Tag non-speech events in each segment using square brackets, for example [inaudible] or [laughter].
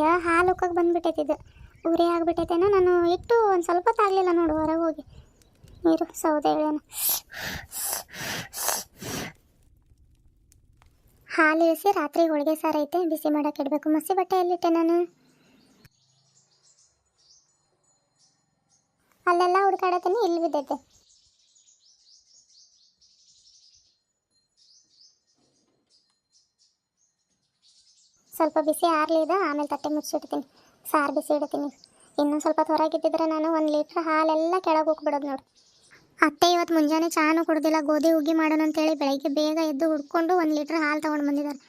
ಅಯ್ಯ, ಹಾಲು ಉಕ್ಕಕ್ಕೆ ಬಂದ್ಬಿಟ್ಟೈತೆ ಇದು. ಉರಿ ಆಗ್ಬಿಟ್ಟೈತೇನೋ, ನಾನು ಇಟ್ಟು ಒಂದು ಸ್ವಲ್ಪ ತಾಗಲಿಲ್ಲ ನೋಡು, ಹೊರಗೆ ಹೋಗಿ. ನೀರು ಸೌದೆ ಹೇಳೇನು ಹಾಲು ಇಳಿಸಿ ರಾತ್ರಿ ಹೋಳಿಗೆ ಸಾರು ಐತೆ, ಬಿಸಿ ಮಾಡಕ್ಕೆ ಇಡಬೇಕು. ಮಸಿ ಬಟ್ಟೆಯಲ್ಲಿಟ್ಟೆ ನಾನು? ಅಲ್ಲೆಲ್ಲ ಹುಡುಕಾಡತೀನಿ ಇಲ್ಲಿ ಬಿದ್ದೈತೆ. ಸ್ವಲ್ಪ ಬಿಸಿ ಆರ್ಲಿದ ಆಮೇಲೆ ತಟ್ಟೆ ಮುಚ್ಚಿಡ್ತೀನಿ ಸಾರು ಬಿಸಿ ಇಡ್ತೀನಿ. ಇನ್ನೂ ಸ್ವಲ್ಪ ಹೊರಗಿದ್ದಿದ್ರೆ ನಾನು ಒಂದು ಲೀಟ್ರ್ ಹಾಲೆಲ್ಲ ಕೆಳಗೆ ಹೋಗ್ಬಿಡೋದು ನೋಡಿ. ಅತ್ತೆ ಇವತ್ತು ಮುಂಜಾನೆ ಚಾನು ಕುಡ್ದಿಲ್ಲ, ಗೋಧಿ ಹುಗ್ಗಿ ಮಾಡೋಣ ಅಂತೇಳಿ ಬೆಳಗ್ಗೆ ಬೇಗ ಎದ್ದು ಹುಡ್ಕೊಂಡು ಒಂದು ಲೀಟ್ರ್ ಹಾಲು ತೊಗೊಂಡು ಬಂದಿದ್ದಾರೆ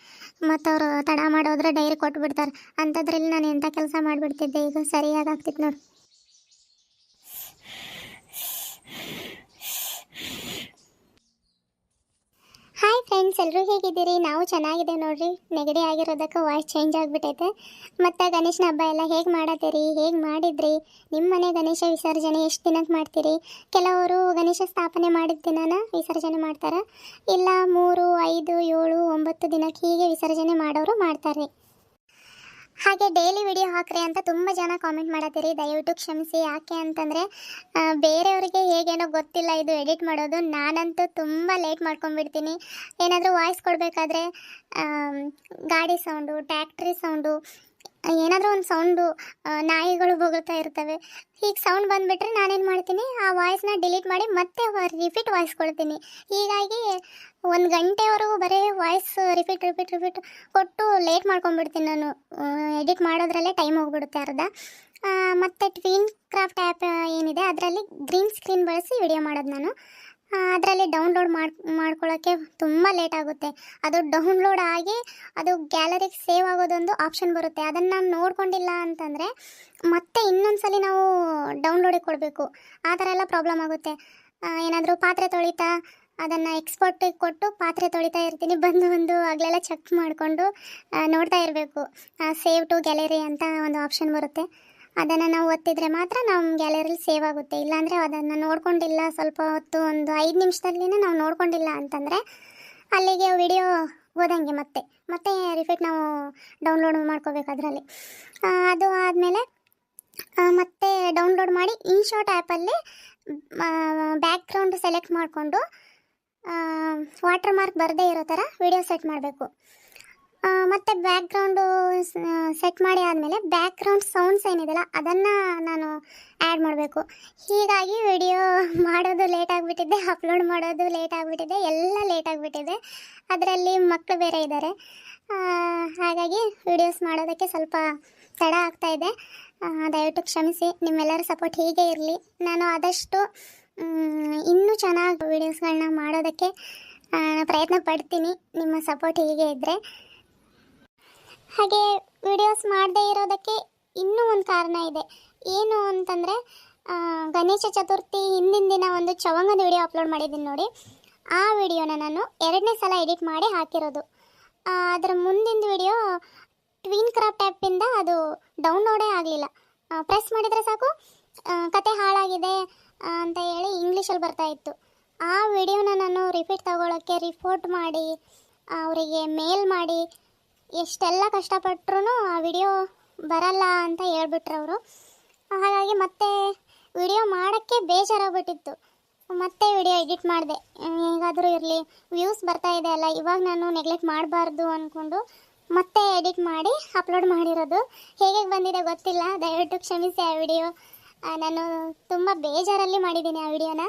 ಮತ್ತು ಅವರು ತಡ ಮಾಡೋದ್ರೆ ಡೈರಿ ಕೊಟ್ಬಿಡ್ತಾರೆ. ಅಂಥದ್ರಲ್ಲಿ ನಾನು ಎಂಥ ಕೆಲಸ ಮಾಡಿಬಿಡ್ತಿದ್ದೆ? ಈಗ ಸರಿಯಾಗಿ ಆಗ್ತಿತ್ತು ನೋಡು. ಹಾಯ್ ಫ್ರೆಂಡ್ಸ್ ಎಲ್ಲರೂ ಹೇಗಿದ್ದೀರಿ? ನಾವು ಚೆನ್ನಾಗಿದೆ ನೋಡ್ರಿ. ನೆಗಡಿ ಆಗಿರೋದಕ್ಕೆ ವಾಯ್ಸ್ ಚೇಂಜ್ ಆಗಿಬಿಟ್ಟೈತೆ. ಮತ್ತು ಗಣೇಶನ ಹಬ್ಬ ಎಲ್ಲ ಹೇಗೆ ಮಾಡತ್ತೀರಿ ಹೇಗೆ ಮಾಡಿದ್ರಿ? ನಿಮ್ಮ ಮನೆ ಗಣೇಶ ವಿಸರ್ಜನೆ ಎಷ್ಟು ದಿನಕ್ಕೆ ಮಾಡ್ತೀರಿ? ಕೆಲವರು ಗಣೇಶ ಸ್ಥಾಪನೆ ಮಾಡಿದ ದಿನನ ವಿಸರ್ಜನೆ ಮಾಡ್ತಾರೆ. ಇಲ್ಲ ಮೂರು, ಐದು, ಏಳು, ಒಂಬತ್ತು ದಿನಕ್ಕೆ ಹೀಗೆ ವಿಸರ್ಜನೆ ಮಾಡೋರು ಮಾಡ್ತಾರೆ. ಹಾಗೆ ಡೈಲಿ ವಿಡಿಯೋ ಹಾಕ್ರಿ ಅಂತ ತುಂಬ ಜನ ಕಾಮೆಂಟ್ ಮಾಡತ್ತೀರಿ. ದಯವಿಟ್ಟು ಕ್ಷಮಿಸಿ. ಯಾಕೆ ಅಂತಂದರೆ ಬೇರೆಯವರಿಗೆ ಹೇಗೇನೋ ಗೊತ್ತಿಲ್ಲ ಇದು ಎಡಿಟ್ ಮಾಡೋದು. ನಾನಂತೂ ತುಂಬ ಲೇಟ್ ಮಾಡ್ಕೊಂಡ್ಬಿಡ್ತೀನಿ. ಏನಾದರೂ ವಾಯ್ಸ್ ಕೊಡಬೇಕಾದ್ರೆ ಗಾಡಿ ಸೌಂಡು ಟ್ಯಾಕ್ಟ್ರಿ ಸೌಂಡು ಏನಾದರೂ ಒಂದು ಸೌಂಡು ನಾಯಿಗಳು ಬೊಗಳ್ತಾ ಇರ್ತವೆ. ಹೀಗೆ ಸೌಂಡ್ ಬಂದುಬಿಟ್ರೆ ನಾನೇನು ಮಾಡ್ತೀನಿ, ಆ ವಾಯ್ಸ್ನ ಡಿಲೀಟ್ ಮಾಡಿ ಮತ್ತೆ ರಿಪೀಟ್ ವಾಯ್ಸ್ ಕೊಡ್ತೀನಿ. ಹೀಗಾಗಿ ಒಂದು ಗಂಟೆವರೆಗೂ ಬರೀ ವಾಯ್ಸ್ ರಿಪೀಟ್ ರಿಪೀಟ್ ರಿಪೀಟ್ ಕೊಟ್ಟು ಲೇಟ್ ಮಾಡ್ಕೊಂಡ್ಬಿಡ್ತೀನಿ ನಾನು. ಎಡಿಟ್ ಮಾಡೋದ್ರಲ್ಲೇ ಟೈಮ್ ಹೋಗ್ಬಿಡುತ್ತೆ ಅರ್ಧ. ಮತ್ತು ಟ್ವೀನ್ ಕ್ರಾಫ್ಟ್ ಆ್ಯಪ್ ಏನಿದೆ, ಅದರಲ್ಲಿ ಗ್ರೀನ್ ಸ್ಕ್ರೀನ್ ಬಳಸಿ ವಿಡಿಯೋ ಮಾಡೋದು ನಾನು. ಅದರಲ್ಲಿ ಡೌನ್ಲೋಡ್ ಮಾಡಿ ಮಾಡ್ಕೊಳ್ಳೋಕ್ಕೆ ತುಂಬ ಲೇಟ್ ಆಗುತ್ತೆ. ಅದು ಡೌನ್ಲೋಡ್ ಆಗಿ ಅದು ಗ್ಯಾಲರಿಗೆ ಸೇವ್ ಆಗೋದೊಂದು ಆಪ್ಷನ್ ಬರುತ್ತೆ. ಅದನ್ನು ನಾನು ನೋಡ್ಕೊಂಡಿಲ್ಲ ಅಂತಂದರೆ ಮತ್ತೆ ಇನ್ನೊಂದು ಸಲ ನಾವು ಡೌನ್ಲೋಡಿಗೆ ಕೊಡಬೇಕು. ಆ ಥರ ಎಲ್ಲ ಪ್ರಾಬ್ಲಮ್ ಆಗುತ್ತೆ. ಏನಾದರೂ ಪಾತ್ರೆ ತೊಳಿತಾ ಅದನ್ನು ಎಕ್ಸ್ಪರ್ಟಿಗೆ ಕೊಟ್ಟು ಪಾತ್ರೆ ತೊಳಿತಾ ಇರ್ತೀನಿ. ಬಂದು ಒಂದು ಆಗಲೆಲ್ಲ ಚೆಕ್ ಮಾಡಿಕೊಂಡು ನೋಡ್ತಾ ಇರಬೇಕು. ಸೇವ್ ಟು ಗ್ಯಾಲರಿ ಅಂತ ಒಂದು ಆಪ್ಷನ್ ಬರುತ್ತೆ. ಅದನ್ನು ನಾವು ಒತ್ತಿದ್ರೆ ಮಾತ್ರ ನಮ್ಮ ಗ್ಯಾಲರಿಲಿ ಸೇವ್ ಆಗುತ್ತೆ. ಇಲ್ಲಾಂದರೆ ಅದನ್ನು ನೋಡ್ಕೊಂಡಿಲ್ಲ ಸ್ವಲ್ಪ ಹೊತ್ತು ಒಂದು ಐದು ನಿಮಿಷದಲ್ಲಿನೇ ನಾವು ನೋಡ್ಕೊಂಡಿಲ್ಲ ಅಂತಂದರೆ ಅಲ್ಲಿಗೆ ವಿಡಿಯೋ ಓದಂಗೆ ಮತ್ತೆ. ಮತ್ತೆ ರಿಫೆಕ್ಟ್ ನಾವು ಡೌನ್ಲೋಡ್ ಮಾಡ್ಕೋಬೇಕು ಅದರಲ್ಲಿ. ಅದು ಆದಮೇಲೆ ಮತ್ತೆ ಡೌನ್ಲೋಡ್ ಮಾಡಿ ಇನ್ಶಾಟ್ ಆ್ಯಪಲ್ಲಿ ಬ್ಯಾಕ್ಗ್ರೌಂಡ್ ಸೆಲೆಕ್ಟ್ ಮಾಡಿಕೊಂಡು ವಾಟರ್ ಮಾರ್ಕ್ ಬರದೇ ಇರೋ ಥರ ವಿಡಿಯೋ ಸೆಟ್ ಮಾಡಬೇಕು. ಮತ್ತು ಬ್ಯಾಕ್ಗ್ರೌಂಡು ಸೆಟ್ ಮಾಡಿ ಆದಮೇಲೆ ಬ್ಯಾಕ್ಗ್ರೌಂಡ್ ಸೌಂಡ್ಸ್ ಏನಿದೆಯಲ್ಲ, ಅದನ್ನು ನಾನು ಆ್ಯಡ್ ಮಾಡಬೇಕು. ಹೀಗಾಗಿ ವಿಡಿಯೋ ಮಾಡೋದು ಲೇಟ್ ಆಗಿಬಿಟ್ಟಿದೆ ಅಪ್ಲೋಡ್ ಮಾಡೋದು ಲೇಟ್ ಆಗಿಬಿಟ್ಟಿದೆ, ಎಲ್ಲ ಲೇಟ್ ಆಗಿಬಿಟ್ಟಿದೆ. ಅದರಲ್ಲಿ ಮಕ್ಕಳು ಬೇರೆ ಇದ್ದಾರೆ. ಹಾಗಾಗಿ ವಿಡಿಯೋಸ್ ಮಾಡೋದಕ್ಕೆ ಸ್ವಲ್ಪ ತಡ ಆಗ್ತಾ ಇದೆ. ದಯವಿಟ್ಟು ಕ್ಷಮಿಸಿ, ನಿಮ್ಮೆಲ್ಲರ ಸಪೋರ್ಟ್ ಹೀಗೆ ಇರಲಿ. ನಾನು ಆದಷ್ಟು ಇನ್ನೂ ಚೆನ್ನಾಗಿ ವೀಡಿಯೋಸ್ಗಳನ್ನ ಮಾಡೋದಕ್ಕೆ ಪ್ರಯತ್ನ ಪಡ್ತೀನಿ. ನಿಮ್ಮ ಸಪೋರ್ಟ್ ಹೀಗೆ ಇದ್ದರೆ ಹಾಗೆ ವಿಡಿಯೋಸ್ ಮಾಡದೇ ಇರೋದಕ್ಕೆ ಇನ್ನೂ ಒಂದು ಕಾರಣ ಇದೆ. ಏನು ಅಂತಂದರೆ ಗಣೇಶ ಚತುರ್ಥಿ ಹಿಂದಿನ ದಿನ ಒಂದು ಚವಂಗದ ವಿಡಿಯೋ ಅಪ್ಲೋಡ್ ಮಾಡಿದ್ದೀನಿ ನೋಡಿ. ಆ ವಿಡಿಯೋನ ನಾನು ಎರಡನೇ ಸಲ ಎಡಿಟ್ ಮಾಡಿ ಹಾಕಿರೋದು. ಅದರ ಮುಂದಿನ ವಿಡಿಯೋ ಟ್ವಿನ್ ಕ್ರಾಫ್ಟ್ ಆ್ಯಪಿಂದ ಅದು ಡೌನ್ಲೋಡೇ ಆಗಲಿಲ್ಲ. ಪ್ರೆಸ್ ಮಾಡಿದರೆ ಸಾಕು. ಕತೆ ಹಾಳಾಗಿದೆ ಅಂತ ಹೇಳಿ ಇಂಗ್ಲೀಷಲ್ಲಿ ಬರ್ತಾ ಇತ್ತು. ಆ ವಿಡಿಯೋನ ನಾನು ರಿಪೀಟ್ ತಗೊಳ್ಳೋಕ್ಕೆ ರಿಪೋರ್ಟ್ ಮಾಡಿ ಅವರಿಗೆ ಮೇಲ್ ಮಾಡಿ ಎಷ್ಟೆಲ್ಲ ಕಷ್ಟಪಟ್ಟರು ಆ ವಿಡಿಯೋ ಬರಲ್ಲ ಅಂತ ಹೇಳ್ಬಿಟ್ರು ಅವರು. ಹಾಗಾಗಿ ಮತ್ತೆ ವಿಡಿಯೋ ಮಾಡೋಕ್ಕೆ ಬೇಜಾರಾಗ್ಬಿಟ್ಟಿತ್ತು. ಮತ್ತೆ ವಿಡಿಯೋ ಎಡಿಟ್ ಮಾಡಿದೆ. ಹೇಗಾದರೂ ಇರಲಿ, ವ್ಯೂಸ್ ಬರ್ತಾ ಇದೆ ಅಲ್ಲ, ಇವಾಗ ನಾನು ನೆಗ್ಲೆಕ್ಟ್ ಮಾಡಬಾರ್ದು ಅಂದ್ಕೊಂಡು ಮತ್ತೆ ಎಡಿಟ್ ಮಾಡಿ ಅಪ್ಲೋಡ್ ಮಾಡಿರೋದು. ಹೇಗೆ ಬಂದಿದೆ ಗೊತ್ತಿಲ್ಲ. ದಯವಿಟ್ಟು ಕ್ಷಮಿಸಿ ಆ ವಿಡಿಯೋ. ನಾನು ತುಂಬ ಬೇಜಾರಲ್ಲಿ ಮಾಡಿದ್ದೀನಿ ಆ ವಿಡಿಯೋನ.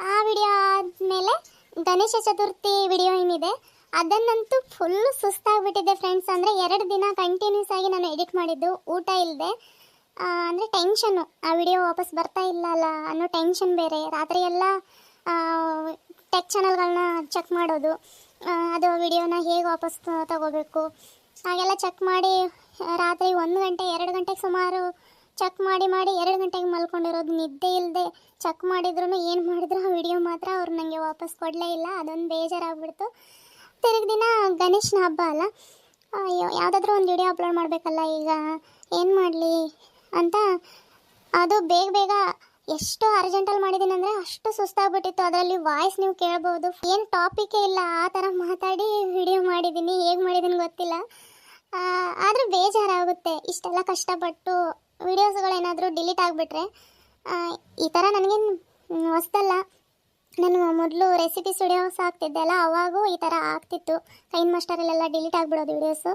ಆ ವಿಡಿಯೋ ಆದಮೇಲೆ ಗಣೇಶ ಚತುರ್ಥಿ ವಿಡಿಯೋ ಏನಿದೆ ಅದನ್ನಂತೂ ಫುಲ್ಲು ಸುಸ್ತಾಗ್ಬಿಟ್ಟಿದೆ ಫ್ರೆಂಡ್ಸ್ ಅಂದರೆ ಎರಡು ದಿನ ಕಂಟಿನ್ಯೂಸ್ ಆಗಿ ನಾನು ಎಡಿಟ್ ಮಾಡಿದ್ದು. ಊಟ ಇಲ್ಲದೆ ಅಂದರೆ ಟೆನ್ಷನ್ನು ಆ ವಿಡಿಯೋ ವಾಪಸ್ ಬರ್ತಾ ಇಲ್ಲ ಅಲ್ಲ, ಅನ್ನೋ ಟೆನ್ಷನ್ ಬೇರೆ. ರಾತ್ರಿ ಎಲ್ಲ ಟೆಕ್ ಚಾನಲ್ಗಳನ್ನ ಚೆಕ್ ಮಾಡೋದು ಅದು ವಿಡಿಯೋನ ಹೇಗೆ ವಾಪಸ್ ತಗೋಬೇಕು. ಹಾಗೆಲ್ಲ ಚೆಕ್ ಮಾಡಿ, ರಾತ್ರಿ ಒಂದು ಗಂಟೆ, ಎರಡು ಗಂಟೆಗೆ ಸುಮಾರು ಚೆಕ್ ಮಾಡಿ ಮಾಡಿ ಎರಡು ಗಂಟೆಗೆ ಮಲ್ಕೊಂಡಿರೋದು. ನಿದ್ದೆ ಇಲ್ಲದೆ ಚೆಕ್ ಮಾಡಿದ್ರು ಏನು ಮಾಡಿದ್ರು ಆ ವಿಡಿಯೋ ಮಾತ್ರ ಅವ್ರು ನನಗೆ ವಾಪಸ್ ಕೊಡಲೇ ಇಲ್ಲ. ಅದೊಂದು ಬೇಜಾರಾಗ್ಬಿಡ್ತು. ತಿರುಗಿ ದಿನ ಗಣೇಶನ ಹಬ್ಬ ಅಲ್ಲ? ಅಯ್ಯೋ, ಯಾವುದಾದ್ರೂ ಒಂದು ವಿಡಿಯೋ ಅಪ್ಲೋಡ್ ಮಾಡಬೇಕಲ್ಲ ಈಗ. ಏನು ಮಾಡಲಿ ಅಂತ. ಅದು ಬೇಗ ಬೇಗ ಎಷ್ಟು ಅರ್ಜೆಂಟಲ್ಲಿ ಮಾಡಿದ್ದೀನಿ ಅಂದರೆ ಅಷ್ಟು ಸುಸ್ತಾಗ್ಬಿಟ್ಟಿತ್ತು. ಅದರಲ್ಲಿ ವಾಯ್ಸ್ ನೀವು ಕೇಳ್ಬೋದು. ಏನು ಟಾಪಿಕೇ ಇಲ್ಲ, ಆ ಥರ ಮಾತಾಡಿ ವಿಡಿಯೋ ಮಾಡಿದ್ದೀನಿ. ಹೇಗೆ ಮಾಡಿದ್ದೀನಿ ಗೊತ್ತಿಲ್ಲ. ಆದರೂ ಬೇಜಾರಾಗುತ್ತೆ. ಇಷ್ಟೆಲ್ಲ ಕಷ್ಟಪಟ್ಟು ವಿಡಿಯೋಸ್ಗಳೇನಾದರೂ ಡಿಲೀಟ್ ಆಗಿಬಿಟ್ರೆ ಈ ಥರ ನನಗೇನು ಹೊಸ್ದಲ್ಲ ನಾನು ಮೊದಲು ರೆಸಿಪಿ ವಿಡಿಯೋಸ್ ಆಗ್ತಿದ್ದೆ ಅಲ್ಲ, ಅವಾಗೂ ಈ ಥರ ಆಗ್ತಿತ್ತು. ಕೈನ್ ಮಾಸ್ಟರಲ್ಲೆಲ್ಲ ಡಿಲೀಟ್ ಆಗಿಬಿಡೋದು ವಿಡಿಯೋಸು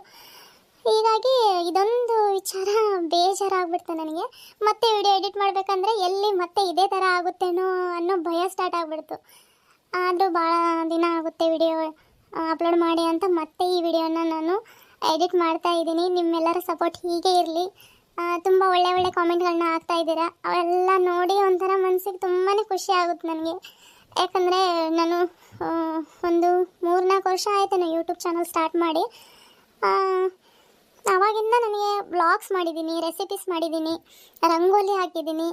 ಹೀಗಾಗಿ ಇದೊಂದು ವಿಚಾರ [laughs] ಬೇಜಾರಾಗ್ಬಿಡ್ತು ನನಗೆ. ಮತ್ತೆ ವಿಡಿಯೋ ಎಡಿಟ್ ಮಾಡಬೇಕಂದ್ರೆ ಎಲ್ಲಿ ಮತ್ತೆ ಇದೇ ಥರ ಆಗುತ್ತೇನೋ ಅನ್ನೋ ಭಯ ಸ್ಟಾರ್ಟ್ ಆಗಿಬಿಡ್ತು. ಆದರೂ ಭಾಳ ದಿನ ಆಗುತ್ತೆ ವಿಡಿಯೋ ಅಪ್ಲೋಡ್ ಮಾಡಿ ಅಂತ ಮತ್ತೆ ಈ ವಿಡಿಯೋನ ನಾನು ಎಡಿಟ್ ಮಾಡ್ತಾ ಇದ್ದೀನಿ. ನಿಮ್ಮೆಲ್ಲರ ಸಪೋರ್ಟ್ ಹೀಗೆ ಇರಲಿ. ತುಂಬ ಒಳ್ಳೆ ಒಳ್ಳೆ ಕಾಮೆಂಟ್ಗಳನ್ನ ಹಾಕ್ತಾ ಇದ್ದೀರಾ. ಅವೆಲ್ಲ ನೋಡಿ ಒಂಥರ ಮನಸ್ಸಿಗೆ ತುಂಬಾ ಖುಷಿ ಆಗುತ್ತೆ ನನಗೆ. ಯಾಕಂದರೆ ನಾನು ಒಂದು ಮೂರ್ನಾಲ್ಕು ವರ್ಷ ಆಯ್ತು ಯೂಟ್ಯೂಬ್ ಚಾನಲ್ ಸ್ಟಾರ್ಟ್ ಮಾಡಿ. ಆವಾಗಿಂದ ನನಗೆ ಬ್ಲಾಗ್ಸ್ ಮಾಡಿದ್ದೀನಿ ರೆಸಿಪೀಸ್ ಮಾಡಿದ್ದೀನಿ, ರಂಗೋಲಿ ಹಾಕಿದ್ದೀನಿ.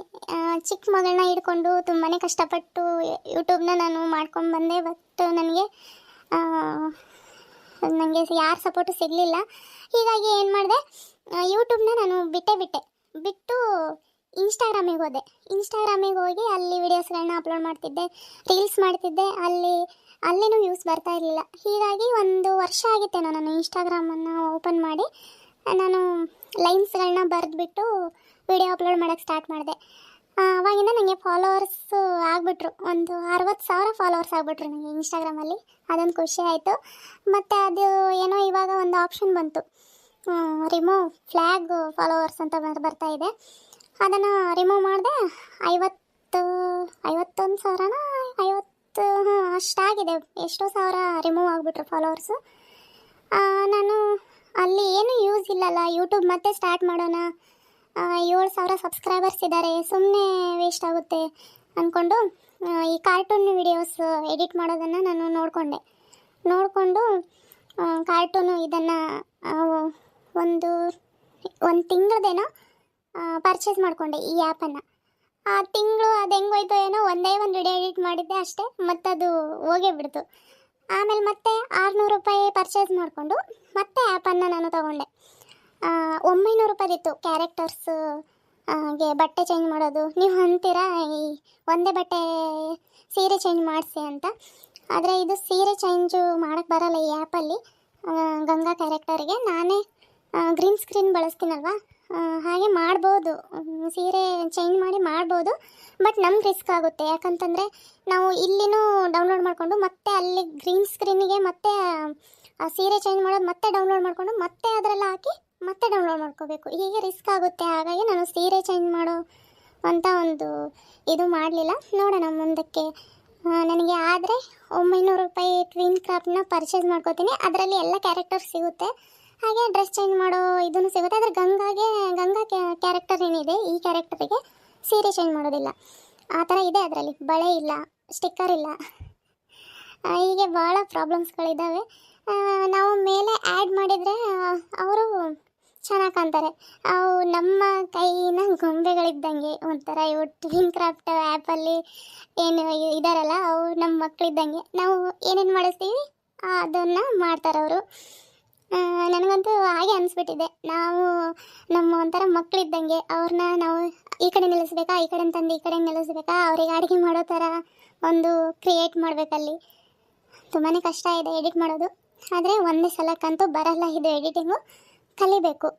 ಚಿಕ್ಕ ಮಗಳನ್ನ ಹಿಡ್ಕೊಂಡು ತುಂಬಾ ಕಷ್ಟಪಟ್ಟು ಯೂಟ್ಯೂಬ್ನ ನಾನು ಮಾಡ್ಕೊಂಡು ಬಂದೆ. ಬಟ್ ನನಗೆ ನನಗೆ ಯಾರ ಸಪೋರ್ಟು ಸಿಗಲಿಲ್ಲ. ಹೀಗಾಗಿ ಏನು ಮಾಡಿದೆ ಯೂಟ್ಯೂಬ್ನ ನಾನು ಬಿಟ್ಟೇ ಬಿಟ್ಟೆ. ಬಿಟ್ಟು ಇನ್ಸ್ಟಾಗ್ರಾಮಿಗೆ ಹೋದೆ. ಇನ್ಸ್ಟಾಗ್ರಾಮಿಗೆ ಹೋಗಿ ಅಲ್ಲಿ ವಿಡಿಯೋಸ್ಗಳನ್ನ ಅಪ್ಲೋಡ್ ಮಾಡ್ತಿದ್ದೆ ರೀಲ್ಸ್ ಮಾಡ್ತಿದ್ದೆ. ಅಲ್ಲಿ, ಅಲ್ಲೇನೂ ವ್ಯೂಸ್ ಬರ್ತಾ ಇರಲಿಲ್ಲ. ಹೀಗಾಗಿ ಒಂದು ವರ್ಷ ಆಗಿತ್ತೇನೋ ನಾನು ಇನ್ಸ್ಟಾಗ್ರಾಮನ್ನು ಓಪನ್ ಮಾಡಿ. ನಾನು ಲೈನ್ಸ್ಗಳನ್ನ ಬರೆದ್ಬಿಟ್ಟು ವಿಡಿಯೋ ಅಪ್ಲೋಡ್ ಮಾಡೋಕ್ಕೆ ಸ್ಟಾರ್ಟ್ ಮಾಡಿದೆ. ಆವಾಗಿಂದ ನನಗೆ ಫಾಲೋವರ್ಸ್ ಆಗಿಬಿಟ್ರು. ಒಂದು ಅರವತ್ತು ಸಾವಿರ ಫಾಲೋವರ್ಸ್ ಆಗಿಬಿಟ್ರು ನನಗೆ ಇನ್ಸ್ಟಾಗ್ರಾಮಲ್ಲಿ ಅದೊಂದು ಖುಷಿ ಆಯಿತು. ಮತ್ತು ಅದು ಏನೋ ಇವಾಗ ಒಂದು ಆಪ್ಷನ್ ಬಂತು. ರಿಮೂವ್ ಫ್ಲ್ಯಾಗ್ ಫಾಲೋವರ್ಸ್ ಅಂತ ಬರ್- ಬರ್ತಾ ಇದೆ. ಅದನ್ನು ರಿಮೂವ್ ಮಾಡಿದೆ ಐವತ್ತು, ಐವತ್ತೊಂದು ಸಾವಿರನ, ಐವತ್ತು ಹಾಂ ಅಷ್ಟಾಗಿದೆ. ಎಷ್ಟೋ ಸಾವಿರ ರಿಮೂವ್ ಆಗಿಬಿಟ್ರು ಫಾಲೋವರ್ಸು ನಾನು ಅಲ್ಲಿ ಏನು ಯೂಸ್ ಇಲ್ಲಲ್ಲ ಯೂಟ್ಯೂಬ್ ಮತ್ತೆ ಸ್ಟಾರ್ಟ್ ಮಾಡೋಣ. ಏಳು ಸಾವಿರ ಸಬ್ಸ್ಕ್ರೈಬರ್ಸ್ ಇದ್ದಾರೆ ಸುಮ್ಮನೆ ವೇಸ್ಟ್ ಆಗುತ್ತೆ ಅಂದ್ಕೊಂಡು ಈ ಕಾರ್ಟೂನ್ ವಿಡಿಯೋಸ್ ಎಡಿಟ್ ಮಾಡೋದನ್ನು ನಾನು ನೋಡಿಕೊಂಡೆ. ನೋಡಿಕೊಂಡು ಕಾರ್ಟೂನು ಇದನ್ನು ಒಂದು ಒಂದು ತಿಂಗಳದೇನೋ ಪರ್ಚೇಸ್ ಮಾಡಿಕೊಂಡೆ ಈ ಆ್ಯಪನ್ನು ಆ ತಿಂಗಳು ಅದು ಹೆಂಗೋಯ್ತು ಏನೋ ಒಂದೇ ಒಂದು ವಿಡಿಯೋ ಎಡಿಟ್ ಮಾಡಿದ್ದೆ ಅಷ್ಟೇ, ಮತ್ತದು ಹೋಗೇ ಬಿಡ್ತು. ಆಮೇಲೆ ಮತ್ತೆ ಆರುನೂರು ರೂಪಾಯಿ ಪರ್ಚೇಸ್ ಮಾಡಿಕೊಂಡು ಮತ್ತೆ ಆ್ಯಪನ್ನು ನಾನು ತಗೊಂಡೆ. ಒಂಬೈನೂರು ರೂಪಾಯಿದಿತ್ತು ಕ್ಯಾರೆಕ್ಟರ್ಸ್ ಹಾಗೆ ಬಟ್ಟೆ ಚೇಂಜ್ ಮಾಡೋದು. ನೀವು ಅಂತೀರಾ, ಈ ಒಂದೇ ಬಟ್ಟೆ ಸೀರೆ ಚೇಂಜ್ ಮಾಡಿಸಿ ಅಂತ. ಆದರೆ ಇದು ಸೀರೆ ಚೇಂಜು ಮಾಡೋಕ್ಕೆ ಬರಲ್ಲ ಈ ಆ್ಯಪಲ್ಲಿ ಗಂಗಾ ಕ್ಯಾರೆಕ್ಟರ್ಗೆ ನಾನೇ ಗ್ರೀನ್ ಸ್ಕ್ರೀನ್ ಬಳಸ್ತೀನಲ್ವಾ? ಹಾಗೆ ಮಾಡ್ಬೋದು. ಸೀರೆ ಚೇಂಜ್ ಮಾಡಿ ಮಾಡ್ಬೋದು. ಬಟ್ ನಮ್ಗೆ ರಿಸ್ಕ್ ಆಗುತ್ತೆ. ಯಾಕಂತಂದರೆ ನಾವು ಇಲ್ಲಿನೂ ಡೌನ್ಲೋಡ್ ಮಾಡಿಕೊಂಡು ಮತ್ತೆ ಅಲ್ಲಿ ಗ್ರೀನ್ ಸ್ಕ್ರೀನಿಗೆ ಮತ್ತೆ, ಆ ಸೀರೆ ಚೇಂಜ್ ಮಾಡೋದು ಮತ್ತೆ ಡೌನ್ಲೋಡ್ ಮಾಡಿಕೊಂಡು ಮತ್ತೆ ಅದರಲ್ಲಿ ಹಾಕಿ ಮತ್ತೆ ಡೌನ್ಲೋಡ್ ಮಾಡ್ಕೋಬೇಕು. ಹೀಗೆ ರಿಸ್ಕ್ ಆಗುತ್ತೆ. ಹಾಗಾಗಿ ನಾನು ಸೀರೆ ಚೇಂಜ್ ಮಾಡೋ ಅಂತ ಒಂದು ಇದು ಮಾಡಲಿಲ್ಲ. ನೋಡೋಣ ಮುಂದಕ್ಕೆ. ನನಗೆ ಆದರೆ ಒಂಬೈನೂರು ರೂಪಾಯಿ ಟ್ವಿನ್ ಕ್ರಾಫ್ಟ್ನ ಪರ್ಚೇಸ್ ಮಾಡ್ಕೋತೀನಿ. ಅದರಲ್ಲಿ ಎಲ್ಲ ಕ್ಯಾರೆಕ್ಟರ್ ಸಿಗುತ್ತೆ. ಹಾಗೆ ಡ್ರೆಸ್ ಚೇಂಜ್ ಮಾಡೋ ಇದನ್ನು ಸಿಗುತ್ತೆ. ಆದರೆ ಗಂಗಾಗೆ, ಗಂಗಾ ಕ್ಯಾರೆಕ್ಟರ್ ಏನಿದೆ ಈ ಕ್ಯಾರೆಕ್ಟರಿಗೆ ಸೀರೆ ಚೇಂಜ್ ಮಾಡೋದಿಲ್ಲ. ಆ ಥರ ಇದೆ ಅದರಲ್ಲಿ. ಬಳೆ ಇಲ್ಲ ಸ್ಟಿಕ್ಕರ್ ಇಲ್ಲ. ಹೀಗೆ ಭಾಳ ಪ್ರಾಬ್ಲಮ್ಸ್ಗಳಿದ್ದಾವೆ ನಾವು ಮೇಲೆ ಆ್ಯಡ್ ಮಾಡಿದರೆ ಅವರು ಚೆನ್ನಾಗಿ ಕಾಣ್ತಾರೆ. ಅವು ನಮ್ಮ ಕೈನ ಗೊಂಬೆಗಳಿದ್ದಂಗೆ ಒಂಥರ ಇವು ಟ್ವಿನ್ ಕ್ರಾಫ್ಟ್ ಆ್ಯಪಲ್ಲಿ ಏನು ಇದಾರಲ್ಲ, ಅವು ನಮ್ಮ ಮಕ್ಕಳಿದ್ದಂಗೆ ನಾವು ಏನೇನು ಮಾಡಿಸ್ತೀವಿ, ಅದನ್ನು ಮಾಡ್ತಾರೆ ಅವರು. ನನಗಂತೂ ಹಾಗೆ ಅನಿಸ್ಬಿಟ್ಟಿದೆ. ನಾವು ನಮ್ಮ ಒಂಥರ ಮಕ್ಕಳಿದ್ದಂಗೆ ಅವ್ರನ್ನ ನಾವು ಈ ಕಡೆ ನಿಲ್ಲಿಸ್ಬೇಕಾ, ಈ ಕಡೆ ತಂದು ಈ ಕಡೆ ನಿಲ್ಲಿಸ್ಬೇಕಾ, ಅವ್ರಿಗೆ ಅಡುಗೆ ಮಾಡೋ ಥರ ಒಂದು ಕ್ರಿಯೇಟ್ ಮಾಡಬೇಕಲ್ಲಿ. ತುಂಬಾ ಕಷ್ಟ ಇದೆ ಎಡಿಟ್ ಮಾಡೋದು. ಆದರೆ ಒಂದೇ ಸಲಕ್ಕಂತೂ ಬರಲ್ಲ ಇದು ಎಡಿಟಿಂಗು ಕಲಿಬೇಕು.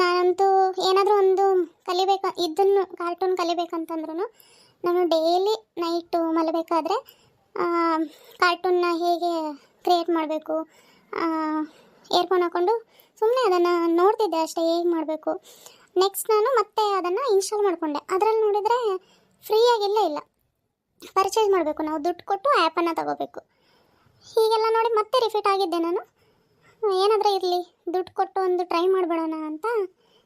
ನಾನಂತೂ ಏನಾದರೂ ಒಂದು ಕಲಿಬೇಕು, ಇದನ್ನು ಕಾರ್ಟೂನ್ ಕಲಿಬೇಕಂತಂದ್ರೂ ನಾನು ಡೈಲಿ ನೈಟು ಮಲಬೇಕಾದ್ರೆ ಕಾರ್ಟೂನ್ನ ಹೇಗೆ ಕ್ರಿಯೇಟ್ ಮಾಡಬೇಕು. ಏರ್ಫೋನ್ ಹಾಕ್ಕೊಂಡು ಸುಮ್ಮನೆ ಅದನ್ನು ನೋಡ್ತಿದ್ದೆ ಅಷ್ಟೇ, ಹೇಗೆ ಮಾಡಬೇಕು. ನೆಕ್ಸ್ಟ್ ನಾನು ಮತ್ತೆ ಅದನ್ನು ಇನ್ಸ್ಟಾಲ್ ಮಾಡಿಕೊಂಡೆ. ಅದರಲ್ಲಿ ನೋಡಿದರೆ ಫ್ರೀಯಾಗಿಲ್ಲ ಇಲ್ಲ. ಪರ್ಚೇಸ್ ಮಾಡಬೇಕು ನಾವು, ದುಡ್ಡು ಕೊಟ್ಟು ಆ್ಯಪನ್ನು ತಗೋಬೇಕು. ಹೀಗೆಲ್ಲ ನೋಡಿ ಮತ್ತೆ ರಿಪೀಟ್ ಆಗಿದ್ದೆ ನಾನು. ಏನಾದರೂ ಇರಲಿ, ದುಡ್ಡು ಕೊಟ್ಟು ಒಂದು ಟ್ರೈ ಮಾಡಿಬಿಡೋಣ ಅಂತ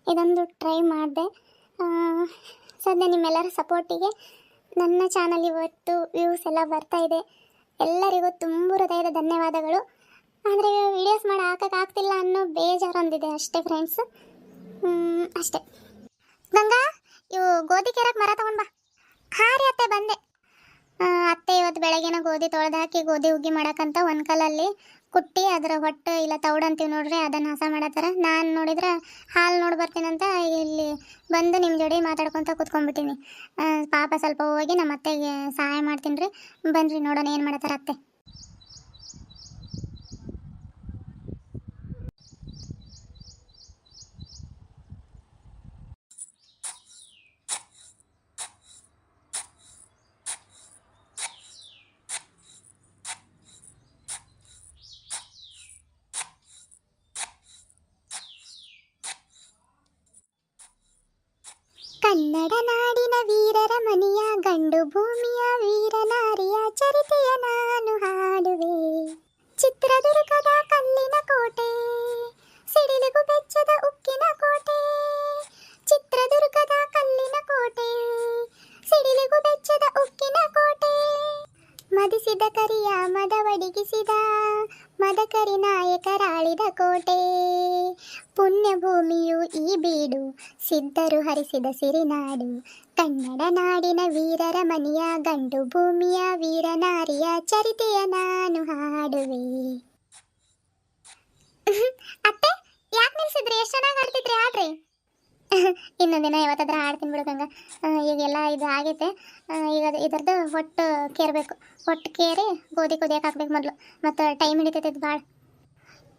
ಇದೊಂದು ಟ್ರೈ ಮಾಡಿದೆ. ಸದ್ಯ ನಿಮ್ಮೆಲ್ಲರ ಸಪೋರ್ಟಿಗೆ ನನ್ನ ಚಾನಲ್ ಇವತ್ತು ವ್ಯೂಸ್ ಎಲ್ಲ ಬರ್ತಾ ಇದೆ. ಎಲ್ಲರಿಗೂ ತುಂಬ ಹೃದಯದ ಧನ್ಯವಾದಗಳು. ಆದರೆ ವೀಡಿಯೋಸ್ ಮಾಡಿ ಹಾಕೋಕ್ಕಾಗ್ತಿಲ್ಲ ಅನ್ನೋ ಬೇಜಾರೊಂದಿದೆ ಅಷ್ಟೇ ಫ್ರೆಂಡ್ಸ್ ಅಷ್ಟೇ. ಗಂಗಾ, ಇವು ಗೋಧಿ ಕೆರಕ್ಕೆ ಮರ ತಗೊಂಡ್ ಬಾ ಹಾಂ ರೀ ಅತ್ತೆ ಬಂದೆ ಆ, ಬೆಳಗ್ಗೆನ ಗೋಧಿ ತೊಳೆದು ಹಾಕಿ ಗೋಧಿ ಉಗ್ಗಿ ಮಾಡಕ್ಕಂತ ಒಂದು ಕಲ್ಲಲ್ಲಿ ಕುಟ್ಟಿ ಅದರ ಹೊಟ್ಟೆ ಇಲ್ಲ ತೌಡ್ ಅಂತೀವಿ ನೋಡ್ರಿ, ಅದನ್ನು ಹಸ ಮಾಡತ್ತಾರ. ನಾನು ನೋಡಿದ್ರೆ ಹಾಲು ನೋಡಿ ಬರ್ತೀನಂತ ಇಲ್ಲಿ ಬಂದು ನಿಮ್ಮ ಜೋಡಿ ಮಾತಾಡ್ಕೊತ ಕೂತ್ಕೊಂಡ್ಬಿಟ್ಟಿನಿ. ಪಾಪ ಸ್ವಲ್ಪ ಹೋಗಿ ನಮ್ಮ ಅತ್ತೆಗೆ ಸಹಾಯ ಮಾಡ್ತೀನಿ ರೀ ಬನ್ರಿ ನೋಡೋಣ ಏನು ಮಾಡತ್ತಾರ ಅತ್ತೆ. ಕನ್ನಡ ನಾಡಿನ ವೀರರ ಮನೆಯ ಗಂಡು ಭೂಮಿಯ ವೀರನಾರಿಯ ಚರಿತೆಯ ನಾನು ಹಾಡುವೆ. ಚಿತ್ರದುರ್ಗದ ಕಲ್ಲಿನ ಕೋಟೆ, ಸಿಡಿಲಿಗೂ ಬೆಚ್ಚದ ಉಕ್ಕಿನ ಕೋಟೆ ಮದಿಸಿದ ಕರಿಯ ಮದವಡಿಗಿಸಿದ ಮದಕರಿ ನಾಯಕರಾಳಿದ ಕೋಟೆ. ಪುಣ್ಯಭೂಮಿಯು ಈ ಬೀಡು ಸಿದ್ಧರು ಹರಿಸಿದ ಸಿರಿನಾಡು. ಕನ್ನಡ ನಾಡಿನ ವೀರರ ಮನೆಯ ಗಂಡು ಭೂಮಿಯ ವೀರನಾರಿಯ ಚರಿತೆಯ ನಾನು ಹಾಡುವೆ. ಅತ್ತೆ, ಯಾಕೆ ನಿಲ್ಸಿದ್ರಿ? ಎಷ್ಟು ಚೆನ್ನಾಗಿ ಹಾಡ್ತಿದ್ರೆ ಆಡ್ರಿ? [laughs] ಇನ್ನೊಂದಿನ ಯಾವತ್ತಾದ್ರೂ ಹಾಡ್ತೀನಿ ಬಿಡು ಗಂಗ ಆ, ಈಗೆಲ್ಲ ಇದು ಆಗೈತೆ. ಈಗ ಅದು ಇದ್ರದ್ದು ಹೊಟ್ಟು ಕೇರಬೇಕು. ಹೊಟ್ಟು ಕೇರಿ ಗೋಧಿ ಕುದಿಯಕ್ಕೆ ಹಾಕ್ಬೇಕು ಮೊದಲು. ಮತ್ತು ಟೈಮ್ ಹಿಡಿತೈತೆ ಇದು ಭಾಳ.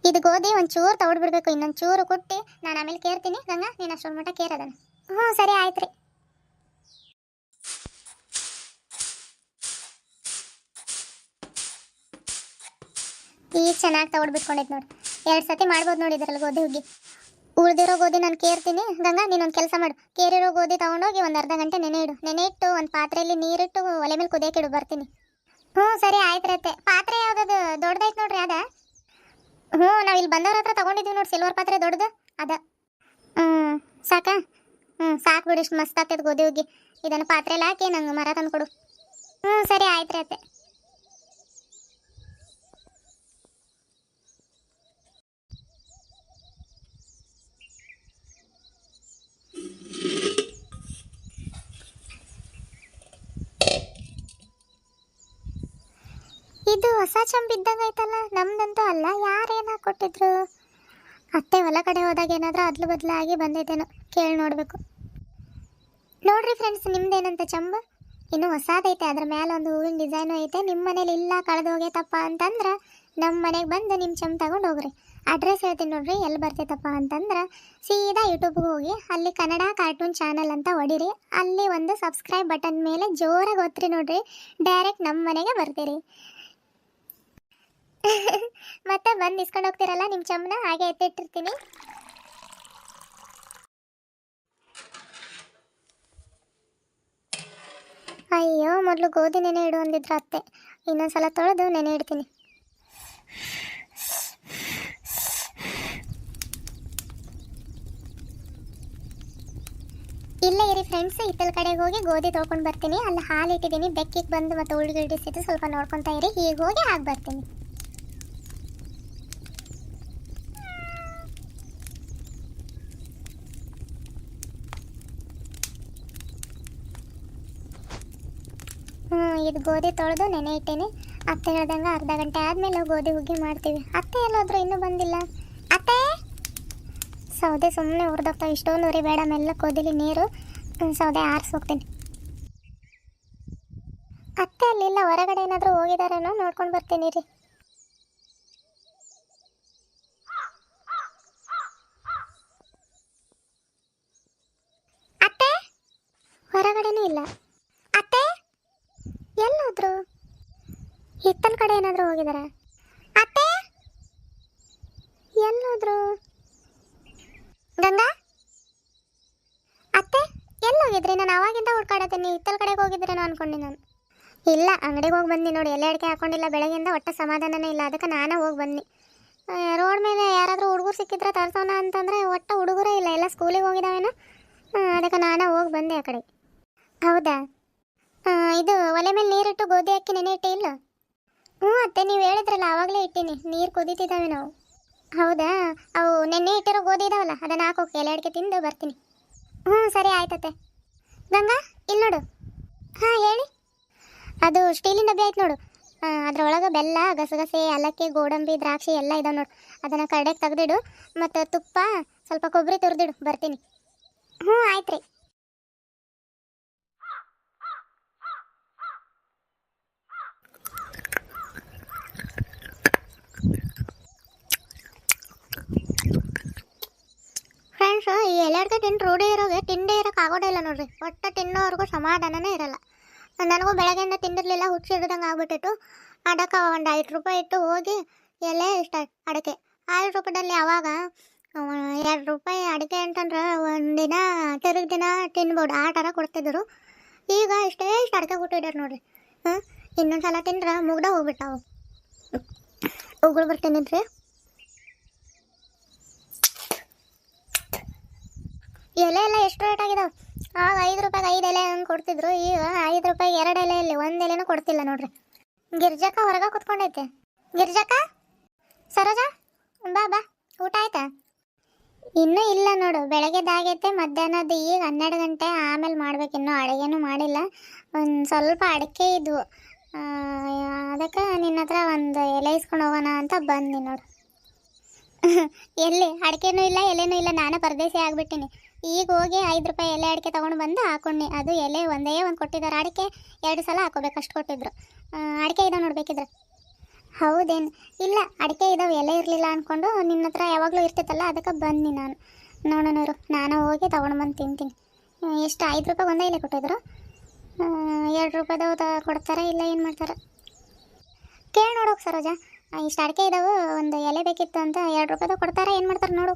ಇದು ಗೋಧಿ ಒಂಚೂರು ಚೂರು ತಗೊಡ್ ಬಿಡಬೇಕು ಇನ್ನೊಂದು ಚೂರು ಕುಟ್ಟಿ ನಾನು ಆಮೇಲೆ ಕೇರ್ತೀನಿ. ಗಂಗಾ ನೀನು ಅಷ್ಟೊಂದು ಮಟ್ಟ ಕೇರದನ ಹ್ಞೂ ಸರಿ ಆಯ್ತು ರೀ ಈಗ ಚೆನ್ನಾಗಿ ತಗೊಡ್ ಬಿಟ್ಕೊಂಡೈತೆ ನೋಡಿ. ಎರಡು ಸತಿ ಮಾಡ್ಬೋದು ನೋಡಿ ಇದರಲ್ಲಿ ಗೋಧಿ ಹುಗ್ಗಿ. ಉಳ್ದಿರೋ ಗೋಧಿ ನಾನು ಕೇರ್ತೀನಿ. ಗಂಗಾ ನೀನೊಂದು ಕೆಲಸ ಮಾಡು. ಕೇರಿರೋ ಗೋಧಿ ತಗೊಂಡೋಗಿ ಒಂದು ಅರ್ಧ ಗಂಟೆ ನೆನೆ ಇಡು. ನೆನೆ ಇಟ್ಟು ಒಂದು ಪಾತ್ರೆಯಲ್ಲಿ ನೀರಿಟ್ಟು ಒಲೆ ಮೇಲೆ ಕುದಿಯಕ್ಕೆ ಇಡು, ಬರ್ತೀನಿ. ಹ್ಞೂ, ಸರಿ, ಆಯ್ತು ಪಾತ್ರೆ ಯಾವ್ದದು? ದೊಡ್ಡದೈತೆ ನೋಡ್ರಿ ಅದ? ಹ್ಞೂ, ನಾವು ಇಲ್ಲಿ ಬಂದವ್ರ ಹತ್ರ ತಗೊಂಡಿದ್ದೀವಿ ನೋಡಿ ಸಿಲ್ವರ್ ಪಾತ್ರೆ ದೊಡ್ಡದು, ಅದ. ಹ್ಞೂ, ಸಾಕಾ? ಹ್ಞೂ, ಸಾಕು ಬಿಡು, ಇಷ್ಟು ಮಸ್ತ್ ಆಗ್ತೈತೆ ಗೋಧಿ ಹೋಗಿ ಇದನ್ನು ಪಾತ್ರೆಲಿ ಹಾಕಿ ನಂಗೆ ಮರ ತಂದು ಕೊಡು ಹ್ಞೂ, ಸರಿ, ಆಯ್ತು ರತ್ತೆ ಇದು ಹೊಸ ಚಂಬ್ ಇದ್ದಂಗೆ ಐತಲ್ಲ ನಮ್ದಂತೂ ಅಲ್ಲ. ಯಾರೇನ ಕೊಟ್ಟಿದ್ರು. ಅತ್ತೆ ಹೊಲ ಕಡೆ ಹೋದಾಗ ಏನಾದರೂ ಅದ್ಲು ಬದಲಾಗಿ ಬಂದೈತೇನೋ ಕೇಳಿ ನೋಡಬೇಕು. ನೋಡ್ರಿ ಫ್ರೆಂಡ್ಸ್ ನಿಮ್ದೇನಂತ ಚಂಬ? ಇನ್ನು ಹೊಸದೈತೆ, ಅದ್ರ ಮೇಲೆ ಒಂದು ಹೂವಿನ ಡಿಸೈನು ಐತೆ. ನಿಮ್ಮ ಮನೇಲಿ ಇಲ್ಲ, ಕಳೆದು ಹೋಗೈತಪ್ಪ ಅಂತಂದ್ರೆ ನಮ್ಮ ಮನೆಗೆ ಬಂದು ನಿಮ್ಮ ಚಂಬ ತಗೊಂಡು ಹೋಗ್ರಿ. ಅಡ್ರೆಸ್ ಹೇಳ್ತೀನಿ ನೋಡ್ರಿ ಎಲ್ಲಿ ಬರ್ತೈತಪ್ಪ ಅಂತಂದ್ರೆ ಸೀದಾ ಯೂಟ್ಯೂಬ್ಗೆ ಹೋಗಿ, ಅಲ್ಲಿ ಕನ್ನಡ ಕಾರ್ಟೂನ್ ಚಾನಲ್ ಅಂತ ಹೊಡಿರಿ. ಅಲ್ಲಿ ಒಂದು ಸಬ್ಸ್ಕ್ರೈಬ್ ಬಟನ್ ಮೇಲೆ ಜೋರಾಗಿ ಒತ್ತಿರಿ ನೋಡ್ರಿ. ಡೈರೆಕ್ಟ್ ನಮ್ಮ ಮನೆಗೆ ಬರ್ತೀರಿ. [laughs] ಮತ್ತೆ ಬಂದು ಇಸ್ಕೊಂಡು ಹೋಗ್ತಿರಲ್ಲ ನಿಮ್ಮ ಚಮ್ಮನ ಹಾಗೆ ಎತ್ತಿಟ್ಟಿರ್ತೀನಿ. ಅಯ್ಯೋ, ಮೊದಲು ಗೋಧಿ ನೆನೆ ಇಡು ಅಂದಿದ್ರು ಅತ್ತೆ. ಇನ್ನೊಂದ್ಸಲ ತೊಳೆದು ನೆನೆ ಇಡ್ತೀನಿ. ಇಲ್ಲೇ ಇರಿ ಫ್ರೆಂಡ್ಸ್ ಹಿತ್ತಲ ಕಡೆಗೆ ಹೋಗಿ ಗೋಧಿ ತೊಳ್ಕೊಂಡು ಬರ್ತೀನಿ. ಅಲ್ಲಿ ಹಾಲು ಇಟ್ಟಿದ್ದೀನಿ, ಬೆಕ್ಕಿಗೆ ಬಂದು ಮತ್ತೆ ಉಳ್ಗಿಡಿಸಿದ್ದು ಸ್ವಲ್ಪ ನೋಡ್ಕೊತಾ ಇರಿ. ಹೀಗೆ ಹೋಗಿ ಹಾಕಿ ಬರ್ತೀನಿ ಹ್ಞೂ ಇದು ಗೋಧಿ ತೊಳೆದು ನೆನೆ ಇಟ್ಟೇನೆ. ಅತ್ತೆ ಹೇಳ್ದಂಗೆ ಅರ್ಧ ಗಂಟೆ ಆದಮೇಲೆ ಗೋಧಿ ಹುಗ್ಗಿ ಮಾಡ್ತೀವಿ. ಅತ್ತೆ ಎಲ್ಲೋದ್ರು ಇನ್ನೂ ಬಂದಿಲ್ಲ. ಅತ್ತೆ? ಸೌದೆ ಸುಮ್ಮನೆ ಹುರಿದೋಗ್ತಾವೆ ಇಷ್ಟೊಂದು ಉರಿ ಬೇಡ, ಮೆಲ್ಲ ಕೋದಿಲಿ ನೀರು. ಸೌದೆ ಆರಿಸಿ ಹೋಗ್ತೀನಿ. ಅತ್ತೆ ಅಲ್ಲಿಲ್ಲ, ಹೊರಗಡೆ ಏನಾದರೂ ಹೋಗಿದಾರೇನೋ ನೋಡ್ಕೊಂಡು ಬರ್ತೀನಿ ರೀ ಅತ್ತೆ ಹೊರಗಡೆನೂ ಇಲ್ಲ ಅತ್ತೆ ಎಲ್ಲೋದ್ರು ಹಿತ್ತಲ ಕಡೆ ಏನಾದರೂ ಹೋಗಿದಾರ ಅತ್ತೆ ಎಲ್ಲೋದ್ರು ಗಂಗಾ ಅತ್ತೆ ಎಲ್ಲಿ ಹೋಗಿದ್ರಿ ನಾನು ಅವಾಗಿಂದ ಹುಡ್ಕಾಡತ್ತೀನಿ ಹಿತ್ತಲ ಹೋಗಿದ್ರೇನೋ ಅನ್ಕೊಂಡೆ ನಾನು. ಇಲ್ಲ, ಅಂಗಡಿಗೆ ಹೋಗಿ ಬಂದು ನೋಡಿ. ಎಲ್ಲ ಅಡಿಕೆ ಹಾಕೊಂಡಿಲ್ಲ, ಬೆಳಗ್ಗೆಯಿಂದ ಒಟ್ಟ ಸಮಾಧಾನನೇ ಇಲ್ಲ. ಅದಕ್ಕೆ ನಾನೇ ಹೋಗಿ ಬಂದು ರೋಡ್ ಮೇಲೆ ಯಾರಾದರೂ ಹುಡುಗರು ಸಿಕ್ಕಿದ್ರೆ ತರ್ಸೋಣ ಅಂತಂದರೆ ಒಟ್ಟ ಹುಡುಗರೇ ಇಲ್ಲ. ಎಲ್ಲ ಸ್ಕೂಲಿಗೆ ಹೋಗಿದಾವೇನೋ? ಅದಕ್ಕೆ ನಾನೇ ಹೋಗಿ ಬಂದೆ ಆ ಕಡೆ. ಹೌದಾ? ಇದು ಒಲೆ ಮೇಲೆ ನೀರಿಟ್ಟು ಗೋಧಿ ಹಾಕಿ ನೆನೆ ಇಟ್ಟೆ ಇಲ್ಲ? ಹ್ಞೂ ಅತ್ತೆ, ನೀವು ಹೇಳಿದ್ರಲ್ಲ, ಆವಾಗಲೇ ಇಟ್ಟೀನಿ. ನೀರು ಕುದೀತಿದ್ದಾವೆ ನಾವು. ಹೌದಾ? ಅವು ನೆನ್ನೆ ಇಟ್ಟಿರೋ ಗೋಧಿ ಇದಾವಲ್ಲ, ಅದನ್ನು ಹಾಕೋಕೆ ಎಲೆ ಅಡಿಕೆ ತಿಂದು ಬರ್ತೀನಿ. ಹ್ಞೂ, ಸರಿ ಆಯ್ತತ್ತೆ. ಗಂಗಾ, ಇಲ್ಲಿ ನೋಡು. ಹಾಂ, ಹೇಳಿ. ಅದು ಸ್ಟೀಲಿನ ಡಬ್ಬಿ ಆಯ್ತು ನೋಡು. ಅದ್ರೊಳಗೆ ಬೆಲ್ಲ, ಗಸಗಸೆ ಏಲಕ್ಕಿ ಗೋಡಂಬಿ, ದ್ರಾಕ್ಷಿ ಎಲ್ಲ ಇದಾವೆ ನೋಡು. ಅದನ್ನು ಕಡೆಗೆ ತೆಗೆದಿಡು. ಮತ್ತು ತುಪ್ಪ, ಸ್ವಲ್ಪ ಕೊಬ್ಬರಿ ತುರಿದಿಡು. ಬರ್ತೀನಿ. ಹ್ಞೂ, ಆಯ್ತು ರೀ. ಫ್ರೆಂಡ್ಸ್ ಈ ಎಲ್ಲರಿಗೂ ತಿಂದು ರೂಢಿ ಇರೋಗೆ ತಿಂಡಿ ಇರೋಕೆ ಆಗೋದೇ ಇಲ್ಲ ನೋಡ್ರಿ. ಒಟ್ಟು ತಿನ್ನೋವರೆಗೂ ಸಮಾಧಾನನೇ ಇರಲ್ಲ. ನನಗೂ ಬೆಳಗ್ಗೆಯಿಂದ ತಿಂದಿರಲಿಲ್ಲ ಹುಚ್ಚಿಡ್ದಂಗೆ ಆಗ್ಬಿಟ್ಟಿತ್ತು. ಅದಕ್ಕೆ ಒಂದು ಐದು ರೂಪಾಯಿ ಇಟ್ಟು ಹೋಗಿ ಎಲೆ ಇಷ್ಟ ಅಡಕೆ. ಐದು ರೂಪಾಯಿದಲ್ಲಿ ಅವಾಗ ಎರಡು ರೂಪಾಯಿ ಅಡಿಕೆ ಅಂತಂದ್ರೆ ಒಂದಿನ ತಿರುಗಿ ದಿನ ತಿನ್ಬೋದು. ಆ ಥರ ಕೊಡ್ತಿದ್ರು. ಈಗ ಇಷ್ಟೇ ಇಷ್ಟು ಅಡಿಕೆ ಕೊಟ್ಟಿದ್ದಾರೆ ನೋಡ್ರಿ. ಹ್ಞೂ ಇನ್ನೊಂದು ಸಲ ತಿಂದ್ರೆ ಮುಗ್ದ ಹೋಗ್ಬಿಟ್ಟಾವು ಉಗುಳು ಬರ್ತೀನಿ ರೀ ಎಲೆ ಎಲ್ಲ ಎಷ್ಟು ರೇಟ್ ಆಗಿದಾವೆ? ಆಗ ಐದು ರೂಪಾಯಿಗೆ ಐದು ಎಲೆ ಹಂಗೆ ಕೊಡ್ತಿದ್ರು. ಈಗ ಐದು ರೂಪಾಯಿಗೆ ಎರಡು ಎಲೆ ಇಲ್ಲಿ, ಒಂದು ಎಲೆನೂ ಕೊಡ್ತಿಲ್ಲ ನೋಡ್ರಿ. ಗಿರ್ಜಕ್ಕ ಹೊರಗೆ ಕುತ್ಕೊಂಡೈತೆ. ಗಿರ್ಜಕ್ಕ? ಸರೋಜಾ? ಬಾ ಬಾ. ಊಟ ಆಯ್ತಾ? ಇನ್ನೂ ಇಲ್ಲ ನೋಡು. ಬೆಳಗ್ಗೆದಾಗೈತೆ ಮಧ್ಯಾಹ್ನದ ಈಗ ಹನ್ನೆರಡು ಗಂಟೆ. ಆಮೇಲೆ ಮಾಡ್ಬೇಕು. ಇನ್ನೂ ಅಡುಗೆನೂ ಮಾಡಿಲ್ಲ. ಒಂದು ಸ್ವಲ್ಪ ಅಡಿಕೆ ಇದ್ವು. ಅದಕ್ಕೆ ನಿನ್ನ ಹತ್ರ ಒಂದು ಎಲೆ ಇಸ್ಕೊಂಡು ಹೋಗೋಣ ಅಂತ ಬಂದು ನೋಡು. ಎಲ್ಲಿ? ಅಡಿಕೆನೂ ಇಲ್ಲ, ಎಲೆನೂ ಇಲ್ಲ. ನಾನು ಪರದೇಸಿ ಆಗ್ಬಿಟ್ಟಿನಿ. ಈಗ ಹೋಗಿ ಐದು ರೂಪಾಯಿ ಎಲೆ ಅಡಿಕೆ ತೊಗೊಂಡು ಬಂದು ಹಾಕೊಂಡಿ ಅದು ಎಲೆ ಒಂದೇ ಒಂದು ಕೊಟ್ಟಿದ್ದಾರೆ. ಅಡಿಕೆ ಎರಡು ಸಲ ಹಾಕೋಬೇಕು, ಅಷ್ಟು ಕೊಟ್ಟಿದ್ರು. ಅಡಿಕೆ ಇದಾವೆ ನೋಡ್ಬೇಕಿದ್ರೆ ಹೌದೇನು? ಇಲ್ಲ, ಅಡಿಕೆ ಇದಾವೆ, ಎಲೆ ಇರಲಿಲ್ಲ ಅಂದ್ಕೊಂಡು ನಿನ್ನ ಹತ್ರ ಯಾವಾಗಲೂ ಇರ್ತೈತಲ್ಲ ಅದಕ್ಕೆ ಬನ್ನಿ ನಾನು. ನೋಡೋಣರು ನಾನು ಹೋಗಿ ತೊಗೊಂಡು ಬಂದು ತಿಂತೀನಿ. ಎಷ್ಟು? ಐದು ರೂಪಾಯಿ ಒಂದೇ ಎಲೆ ಕೊಟ್ಟಿದ್ರು. ಎರಡು ರೂಪಾಯಿದವು ತ, ಕೊಡ್ತಾರೆ ಇಲ್ಲ ಏನು ಮಾಡ್ತಾರೆ? ಕೇಳಿ ನೋಡೋಕೆ ಸರೋಜಾ, ಇಷ್ಟು ಅಡಿಕೆ ಇದಾವೆ, ಒಂದು ಎಲೆ ಬೇಕಿತ್ತು ಅಂತ ಎರಡು ರೂಪಾಯಿದವು ಕೊಡ್ತಾರೆ ಏನು ಮಾಡ್ತಾರೆ ನೋಡು.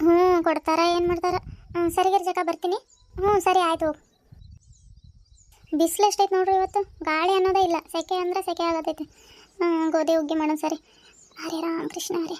ಹ್ಞೂ ಕೊಡ್ತಾರೆ ಏನು ಮಾಡ್ತಾರೆ? ಹ್ಞೂ ಸರಿ ಗಿರ್ಜಕ್ಕ, ಬರ್ತೀನಿ. ಹ್ಞೂ ಸರಿ, ಆಯಿತು. ಬಿಸಿಲು ಎಷ್ಟೈತೆ ನೋಡ್ರಿ ಇವತ್ತು? ಗಾಳಿ ಅನ್ನೋದೇ ಇಲ್ಲ. ಸೆಕೆ ಅಂದ್ರೆ ಸೆಕೆ ಆಗತೈತೆ. ಹ್ಞೂ ಗೋಧಿ, ಹುಗ್ಗಿ ಮಾಡೋಣ ಸರಿ. ಹರೇ ರಾಮ್, ಕೃಷ್ಣ ಹರೇ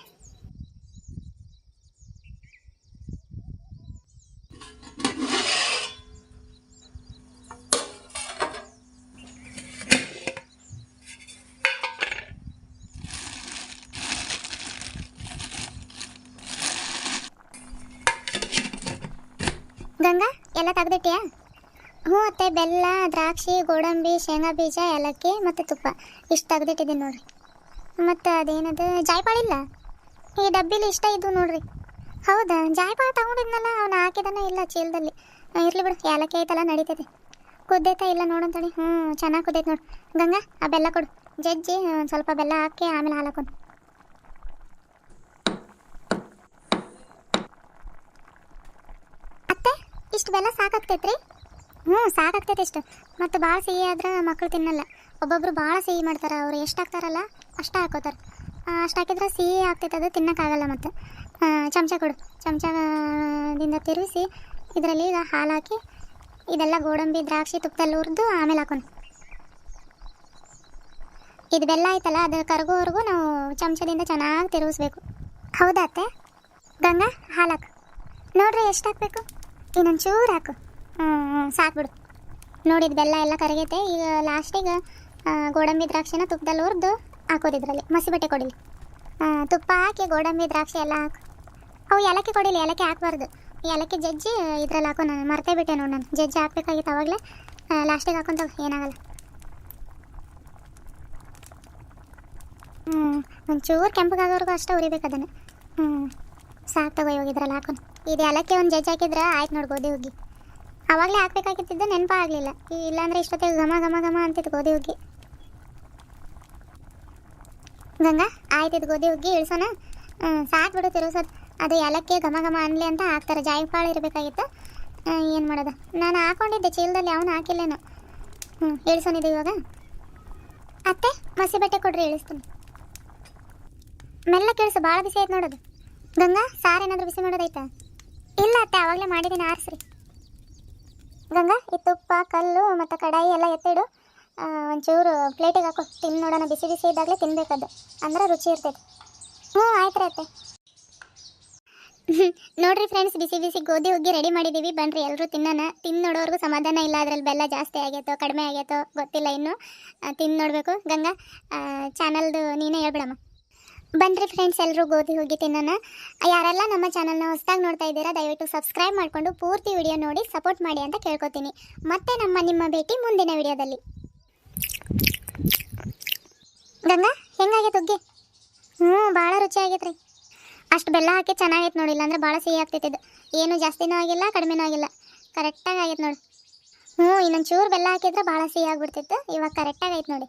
ಗಂಗಾ ಎಲ್ಲ ತೆಗ್ದಿಟ್ಟಿಯಾ? ಹ್ಞೂ ಅತ್ತೆ, ಬೆಲ್ಲ, ದ್ರಾಕ್ಷಿ, ಗೋಡಂಬಿ, ಶೇಂಗಾ ಬೀಜ, ಏಲಕ್ಕಿ ಮತ್ತು ತುಪ್ಪ. ಇಷ್ಟು ತೆಗ್ದಿಟ್ಟಿದ್ದೀನಿ ನೋಡ್ರಿ. ಮತ್ತು ಅದೇನದು, ಜಾಯ್ಪಾಳ ಇಲ್ಲ? ಈ ಡಬ್ಬಿಲಿ ಇಷ್ಟ ಇದ್ದು ನೋಡ್ರಿ. ಹೌದಾ? ಜಾಯ್ಪಾಳ ತಗೊಂಡಿದ್ನಲ್ಲ, ಅವ್ನು ಹಾಕಿದಾನ ಇಲ್ಲ ಚೀಲದಲ್ಲಿ. ಇರಲಿ ಬಿಡು, ಏಲಕ್ಕಿ ಐತಲ್ಲ ನಡೀತೈತೆ ಕುದ್ದೈತಾ ಇಲ್ಲ ನೋಡಂತಾಳೆ ಹ್ಞೂ, ಚೆನ್ನಾಗಿ ಕುದ್ದೈತೆ ನೋಡು. ಗಂಗಾ, ಆ ಬೆಲ್ಲ ಕೊಡು. ಜಜ್ಜಿ ಸ್ವಲ್ಪ ಬೆಲ್ಲ ಹಾಕಿ ಆಮೇಲೆ ಹಾಲು ಹಾಕೊಂಡು ಅತ್ತೆ ಇಷ್ಟು ಬೆಲ್ಲ ಸಾಕಾಗ್ತೈತ್ರಿ? ಹ್ಞೂ, ಸಾಕಾಗ್ತೈತೆ ಇಷ್ಟು. ಮತ್ತು ಭಾಳ ಸಿಹಿ ಆದ್ರೆ ಮಕ್ಕಳು ತಿನ್ನಲ್ಲ. ಒಬ್ಬೊಬ್ರು ಭಾಳ ಸಿಹಿ ಮಾಡ್ತಾರೆ, ಅವ್ರು ಎಷ್ಟು ಹಾಕ್ತಾರಲ್ಲ, ಅಷ್ಟು ಹಾಕೋತಾರೆ. ಅಷ್ಟು ಹಾಕಿದ್ರೆ ಸಿಹಿ ಆಗ್ತೈತೆ, ಅದು ತಿನ್ನೋಕ್ಕಾಗಲ್ಲ ಮತ್ತು. ಚಮಚ ಕೊಡು. ಚಮಚದಿಂದ ತಿರುಗಿಸಿ, ಇದರಲ್ಲಿ ಈಗ ಹಾಲು ಹಾಕಿ, ಇದೆಲ್ಲ ಗೋಡಂಬಿ, ದ್ರಾಕ್ಷಿ, ತುಪ್ಪದಲ್ಲಿ ಹುರಿದು ಆಮೇಲೆ ಹಾಕೊಂಡು ಇದು ಬೆಲ್ಲ ಆಯ್ತಲ್ಲ, ಅದು ಕರಗೋವರೆಗೂ ನಾವು ಚಮಚದಿಂದ ಚೆನ್ನಾಗಿ ತಿರುಗಿಸ್ಬೇಕು. ಹೌದಾ ಅತ್ತೆ? ಗಂಗಾ, ಹಾಲು ನೋಡ್ರಿ, ಎಷ್ಟು ಹಾಕಬೇಕು? ಇನ್ನೊಂದು ಚೂರು ಹಾಕು. ಹ್ಞೂ ಸಾಕ್ಬಿಡು ಸಾಕು ಬಿಡು. ನೋಡಿದ ಬೆಲ್ಲ ಎಲ್ಲ ಕರಗೈತೆ. ಈಗ ಲಾಸ್ಟಿಗೆ ಗೋಡಂಬಿ ದ್ರಾಕ್ಷಿನ ತುಪ್ಪದಲ್ಲಿ ಹುರಿದು ಹಾಕೋದಿದ್ರಲ್ಲಿ ಇದರಲ್ಲಿ. ಮಸಿ ಬಟ್ಟೆ ಕೊಡಿಲಿ. ತುಪ್ಪ ಹಾಕಿ ಗೋಡಂಬಿ ದ್ರಾಕ್ಷಿ ಎಲ್ಲ ಹಾಕು. ಅವು ಏಲಕ್ಕಿ ಕೊಡಿಲಿ, ಏಲಕ್ಕಿ ಹಾಕ್ಬಾರ್ದು. ಏಲಕ್ಕಿ ಜಜ್ಜಿ ಇದ್ರಲ್ಲಿ ಹಾಕೋ. ನಾನು ಮರ್ತೇ ಬಿಟ್ಟೆ ನೋಡಿ ನಾನು. ಜಜ್ಜಿ ಹಾಕ್ಬೇಕಾಗಿತ್ತು ಅವಾಗಲೇ. ಲಾಸ್ಟಿಗೆ ಹಾಕೊಂತ ಏನಾಗಲ್ಲ. ಹ್ಞೂ ಒಂಚೂರು ಕೆಂಪಗಾಗೋರ್ಗೂ ಅಷ್ಟೇ ಉರಿಬೇಕು ಅದನ್ನು. ಹ್ಞೂ ಸಾಕು ತಗೋ ಇವಾಗ ಇದ್ರಲ್ಲಿ ಹಾಕೊಂಡು ಇದು ಎಲ್ಲಕ್ಕೆ ಒಂದು ಜಜ್ಜಿ ಹಾಕಿದ್ರೆ ಆಯ್ತು ನೋಡಿ ಗೋಧಿ ಹುಗ್ಗಿ. ಅವಾಗಲೇ ಹಾಕ್ಬೇಕಾಗಿತ್ತಿದ್ದು ನೆನಪಾಗಲಿಲ್ಲ ಇಲ್ಲಾಂದ್ರೆ ಇಷ್ಟೊತ್ತಿಗೆ ಘಮ ಘಮ ಘಮ ಅಂತಿತ್ತು ಗೋಧಿ ಹುಗ್ಗಿ. ಗಂಗಾ, ಆಯ್ತು ಇದು ಗೋಧಿ ಹುಗ್ಗಿ, ಇಳಿಸೋಣ. ಸಾಕು ಬಿಡು ತಿರುಗಿಸೋದು. ಅದು ಏಲಕ್ಕಿ ಘಮ ಘಮ ಅನ್ಲಿ ಅಂತ ಹಾಕ್ತಾರೆ. ಜಾಯಿಪಾಳು ಇರಬೇಕಾಗಿತ್ತು. ಏನು ಮಾಡೋದು? ನಾನು ಹಾಕೊಂಡಿದ್ದೆ, ಚೀಲದಲ್ಲಿ ಅವನು ಹಾಕಿಲ್ಲೇನು. ಹ್ಞೂ ಇಳಿಸೋನಿದೆ ಇವಾಗ. ಅತ್ತೆ, ಮಸಿ ಬಟ್ಟೆ ಕೊಡ್ರಿ, ಇಳಿಸ್ತೀನಿ. ಮೆಲ್ಲ ಕೇಳಿಸು ಭಾಳ ಬಿಸಿ ಆಯ್ತು ನೋಡೋದು. ಗಂಗಾ, ಸಾರು ಏನಾದರೂ ಬಿಸಿ ಮಾಡೋದೈತಾ? ಇಲ್ಲ ಅತ್ತೆ ಆವಾಗಲೇ ಮಾಡಿದ್ದೀನಿ, ಆರಿಸ್ರಿ. ಗಂಗಾ, ಈ ತುಪ್ಪ, ಕಲ್ಲು ಮತ್ತು ಕಡಾಯಿ ಎಲ್ಲ ಎತ್ತಿಡು. ಒಂಚೂರು ಪ್ಲೇಟಿಗೆ ಹಾಕೋ. ತಿಂದು ನೋಡೋಣ, ಬಿಸಿ ಬಿಸಿ ಇದ್ದಾಗಲೇ ತಿನ್ಬೇಕದು. ಅಂದ್ರೆ ರುಚಿ ಇರ್ತೈತೆ. ಹ್ಞೂ, ಆಯ್ತು ರೀ ಅತ್ತೆ. [laughs] ನೋಡ್ರಿ ಫ್ರೆಂಡ್ಸ್ ಬಿಸಿ ಬಿಸಿ ಗೋಧಿ ಹುಗ್ಗಿ ರೆಡಿ ಮಾಡಿದ್ದೀವಿ ಬನ್ನಿರಿ ಎಲ್ಲರೂ ತಿನ್ನೋಣ. ತಿಂದು ನೋಡೋರ್ಗು ಸಮಾಧಾನ ಇಲ್ಲ, ಅದ್ರಲ್ಲಿ ಬೆಲ್ಲ ಜಾಸ್ತಿ ಆಗೈತೋ ಕಡಿಮೆ ಆಗೈತೋ ಗೊತ್ತಿಲ್ಲ ಇನ್ನು. ತಿಂದು ನೋಡಬೇಕು. ಗಂಗಾ ಚಾನಲ್ದು ನೀನೇ ಹೇಳ್ಬಿಡಮ್ಮ. ಬನ್ರಿ ಫ್ರೆಂಡ್ಸ್ ಎಲ್ಲರೂ ಗೋಧಿ ಹೋಗಿ ತಿನ್ನೋಣ. ಯಾರೆಲ್ಲ ನಮ್ಮ ಚಾನಲ್ನ ಹೊಸದಾಗಿ ನೋಡ್ತಾ ಇದ್ದೀರಾ, ದಯವಿಟ್ಟು ಸಬ್ಸ್ಕ್ರೈಬ್ ಮಾಡಿಕೊಂಡು ಪೂರ್ತಿ ವಿಡಿಯೋ ನೋಡಿ ಸಪೋರ್ಟ್ ಮಾಡಿ ಅಂತ ಕೇಳ್ಕೊತೀನಿ. ಮತ್ತೆ ನಮ್ಮ, ನಿಮ್ಮ ಭೇಟಿ ಮುಂದಿನ ವಿಡಿಯೋದಲ್ಲಿ ಗಂಗಾ, ಹೆಂಗಾಗೈತೆ ಹುಗ್ಗಿ ಹ್ಞೂ, ಭಾಳ ರುಚಿ ಆಗೈತೆ ರೀ. ಅಷ್ಟು ಬೆಲ್ಲ ಹಾಕಿ ಚೆನ್ನಾಗೈತೆ ನೋಡಿ, ಇಲ್ಲಾಂದ್ರೆ ಭಾಳ ಸಿಹಿ ಆಗ್ತೈತೆ ಇದು. ಏನು ಜಾಸ್ತಿನೂ ಆಗಿಲ್ಲ, ಕಡಿಮೆನೂ ಆಗಿಲ್ಲ. ಕರೆಕ್ಟಾಗಿ ಆಗೈತೆ ನೋಡಿ. ಹ್ಞೂ ಇನ್ನೊಂದು ಚೂರು ಬೆಲ್ಲ ಹಾಕಿದ್ರೆ ಭಾಳ ಸಿಹಿ ಆಗಿಬಿಡ್ತಿತ್ತು. ಇವಾಗ ಕರೆಕ್ಟಾಗಿ ಐತೆ ನೋಡಿ.